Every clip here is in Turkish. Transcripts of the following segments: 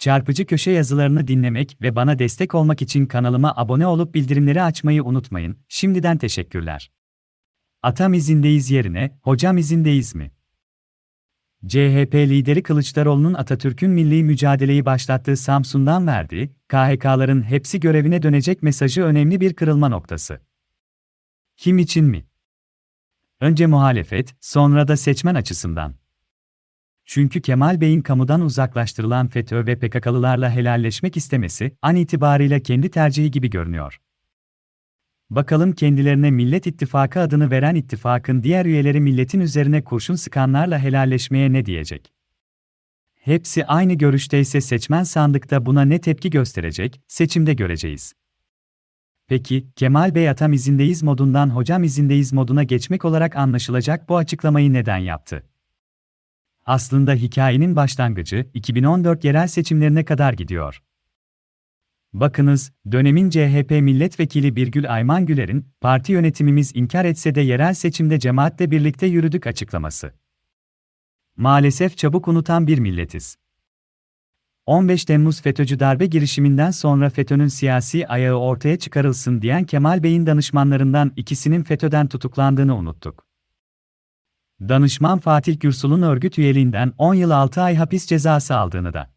Çarpıcı köşe yazılarını dinlemek ve bana destek olmak için kanalıma abone olup bildirimleri açmayı unutmayın. Şimdiden teşekkürler. Atam izindeyiz yerine, hocam izindeyiz mi? CHP lideri Kılıçdaroğlu'nun Atatürk'ün milli mücadeleyi başlattığı Samsun'dan verdiği, KHK'ların hepsi görevine dönecek mesajı önemli bir kırılma noktası. Kim için mi? Önce muhalefet, sonra da seçmen açısından. Çünkü Kemal Bey'in kamudan uzaklaştırılan FETÖ ve PKK'lılarla helalleşmek istemesi, an itibarıyla kendi tercihi gibi görünüyor. Bakalım kendilerine Millet İttifakı adını veren ittifakın diğer üyeleri milletin üzerine kurşun sıkanlarla helalleşmeye ne diyecek? Hepsi aynı görüşteyse seçmen sandıkta buna ne tepki gösterecek, seçimde göreceğiz. Peki, Kemal Bey atam izindeyiz modundan hocam izindeyiz moduna geçmek olarak anlaşılacak bu açıklamayı neden yaptı? Aslında hikayenin başlangıcı 2014 yerel seçimlerine kadar gidiyor. Bakınız, dönemin CHP milletvekili Birgül Ayman Güler'in, parti yönetimimiz inkar etse de yerel seçimde cemaatle birlikte yürüdük açıklaması. Maalesef çabuk unutan bir milletiz. 15 Temmuz FETÖ'cü darbe girişiminden sonra FETÖ'nün siyasi ayağı ortaya çıkarılsın diyen Kemal Bey'in danışmanlarından ikisinin FETÖ'den tutuklandığını unuttuk. Danışman Fatih Gürsul'un örgüt üyeliğinden 10 yıl 6 ay hapis cezası aldığını da.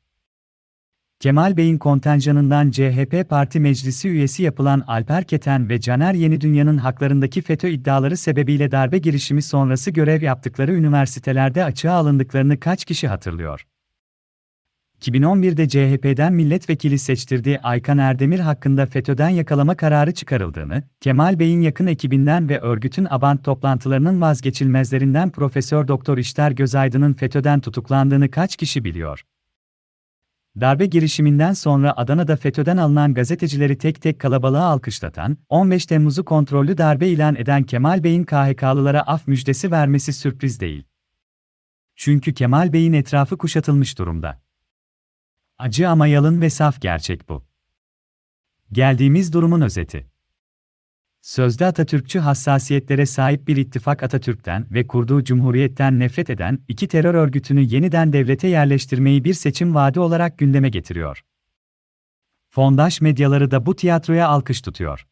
Kemal Bey'in kontenjanından CHP Parti Meclisi üyesi yapılan Alper Keten ve Caner Yenidünya'nın haklarındaki FETÖ iddiaları sebebiyle darbe girişimi sonrası görev yaptıkları üniversitelerde açığa alındıklarını kaç kişi hatırlıyor? 2011'de CHP'den milletvekili seçtirdiği Aykan Erdemir hakkında FETÖ'den yakalama kararı çıkarıldığını, Kemal Bey'in yakın ekibinden ve örgütün Abant toplantılarının vazgeçilmezlerinden Profesör Doktor İşler Gözaydın'ın FETÖ'den tutuklandığını kaç kişi biliyor? Darbe girişiminden sonra Adana'da FETÖ'den alınan gazetecileri tek tek kalabalığa alkışlatan, 15 Temmuz'u kontrollü darbe ilan eden Kemal Bey'in KHK'lılara af müjdesi vermesi sürpriz değil. Çünkü Kemal Bey'in etrafı kuşatılmış durumda. Acı ama yalın ve saf gerçek bu. Geldiğimiz durumun özeti. Sözde Atatürkçü hassasiyetlere sahip bir ittifak Atatürk'ten ve kurduğu cumhuriyetten nefret eden iki terör örgütünü yeniden devlete yerleştirmeyi bir seçim vaadi olarak gündeme getiriyor. Fondaş medyaları da bu tiyatroya alkış tutuyor.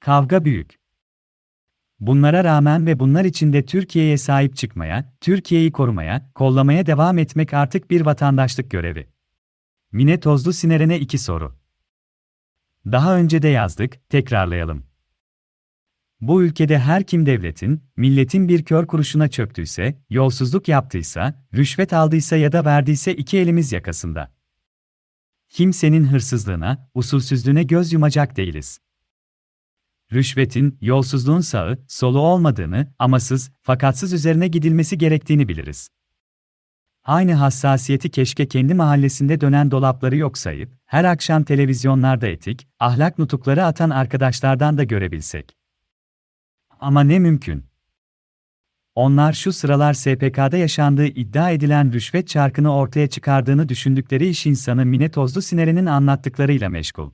Kavga büyük. Bunlara rağmen ve bunlar içinde Türkiye'ye sahip çıkmaya, Türkiye'yi korumaya, kollamaya devam etmek artık bir vatandaşlık görevi. Mine Tozlu Sineren'e iki soru. Daha önce de yazdık, tekrarlayalım. Bu ülkede her kim devletin, milletin bir kör kuruşuna çöktüyse, yolsuzluk yaptıysa, rüşvet aldıysa ya da verdiyse iki elimiz yakasında. Kimsenin hırsızlığına, usulsüzlüğüne göz yumacak değiliz. Rüşvetin, yolsuzluğun sağı, solu olmadığını, amasız, fakatsız üzerine gidilmesi gerektiğini biliriz. Aynı hassasiyeti keşke kendi mahallesinde dönen dolapları yok sayıp, her akşam televizyonlarda etik, ahlak nutukları atan arkadaşlardan da görebilsek. Ama ne mümkün. Onlar şu sıralar SPK'da yaşandığı iddia edilen rüşvet çarkını ortaya çıkardığını düşündükleri iş insanı Mine Tozlu Sinere'nin anlattıklarıyla meşgul.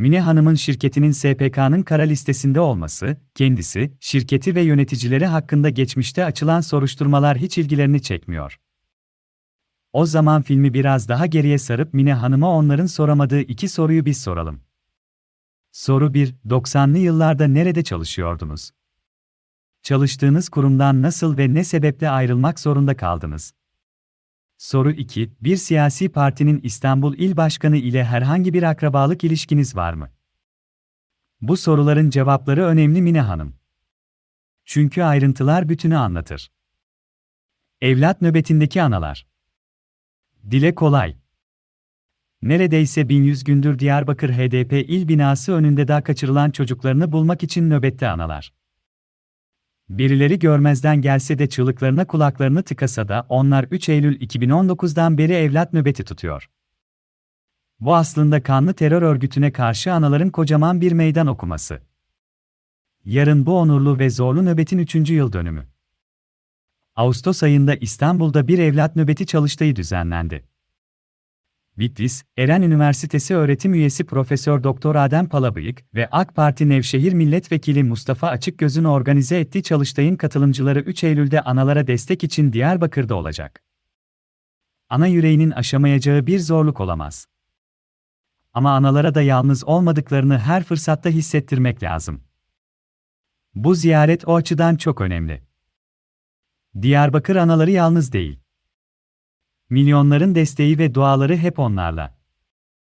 Mine Hanım'ın şirketinin SPK'nın kara listesinde olması, kendisi, şirketi ve yöneticileri hakkında geçmişte açılan soruşturmalar hiç ilgilerini çekmiyor. O zaman filmi biraz daha geriye sarıp Mine Hanım'a onların soramadığı iki soruyu biz soralım. Soru 1. 90'lı yıllarda nerede çalışıyordunuz? Çalıştığınız kurumdan nasıl ve ne sebeple ayrılmak zorunda kaldınız? Soru 2. Bir siyasi partinin İstanbul İl Başkanı ile herhangi bir akrabalık ilişkiniz var mı? Bu soruların cevapları önemli Mine Hanım. Çünkü ayrıntılar bütünü anlatır. Evlat nöbetindeki analar. Dile kolay. Neredeyse 1100 gündür Diyarbakır HDP il binası önünde daha kaçırılan çocuklarını bulmak için nöbette analar. Birileri görmezden gelse de çığlıklarına kulaklarını tıkasa da onlar 3 Eylül 2019'dan beri evlat nöbeti tutuyor. Bu aslında kanlı terör örgütüne karşı anaların kocaman bir meydan okuması. Yarın bu onurlu ve zorlu nöbetin 3. yıl dönümü. Ağustos ayında İstanbul'da bir evlat nöbeti çalıştayı düzenlendi. Bitlis, Eren Üniversitesi öğretim üyesi Profesör Doktor Adem Palabıyık ve AK Parti Nevşehir Milletvekili Mustafa Açıkgöz'ün organize ettiği çalıştayın katılımcıları 3 Eylül'de analara destek için Diyarbakır'da olacak. Ana yüreğinin aşamayacağı bir zorluk olamaz. Ama analara da yalnız olmadıklarını her fırsatta hissettirmek lazım. Bu ziyaret o açıdan çok önemli. Diyarbakır anaları yalnız değil. Milyonların desteği ve duaları hep onlarla.